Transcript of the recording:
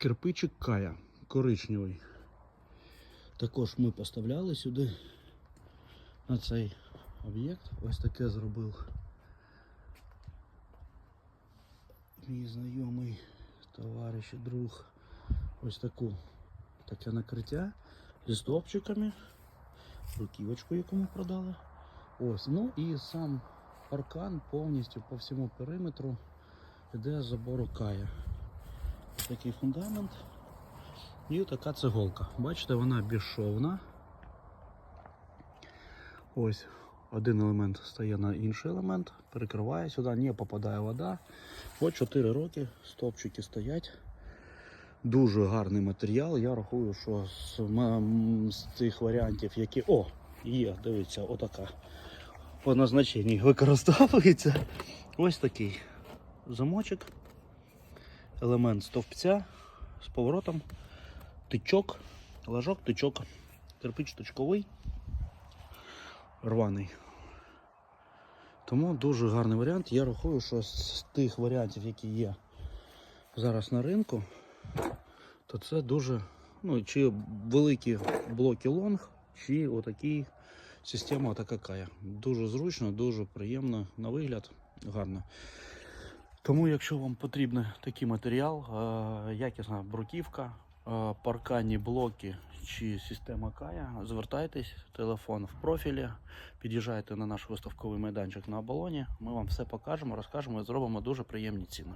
кирпичик Кая коричневий. Також ми поставляли сюди на цей об'єкт. Ось таке зробив мій знайомий товариш і друг. Ось таку таке накриття зі стовпчиками, руківочку, яку ми продали. Ось, ну і сам паркан повністю по всьому периметру йде з забору кая. Такий фундамент. І така цеголка. Бачите, вона безшовна. Ось один елемент стає на інший елемент, перекриває сюди, не попадає вода. От 4 роки стовпчики стоять. Дуже гарний матеріал. Я рахую, що з, з цих варіантів, які. О, є, дивіться, отака. По назначенні використовується. Ось такий замочок. Елемент стовпця з поворотом. Тичок, ложок, тичок, кирпич точковий, рваний. Тому дуже гарний варіант. Я рахую, що з тих варіантів, які є зараз на ринку, то це дуже, ну, чи великі блоки лонг, чи отакі система така кая. Дуже зручно, дуже приємно на вигляд, гарно. Тому, якщо вам потрібен такий матеріал, е, якісна бруківка, е, парканні блоки чи система Кая, звертайтесь, телефон в профілі, під'їжджайте на наш виставковий майданчик на оболоні. Ми вам все покажемо, розкажемо і зробимо дуже приємні ціни.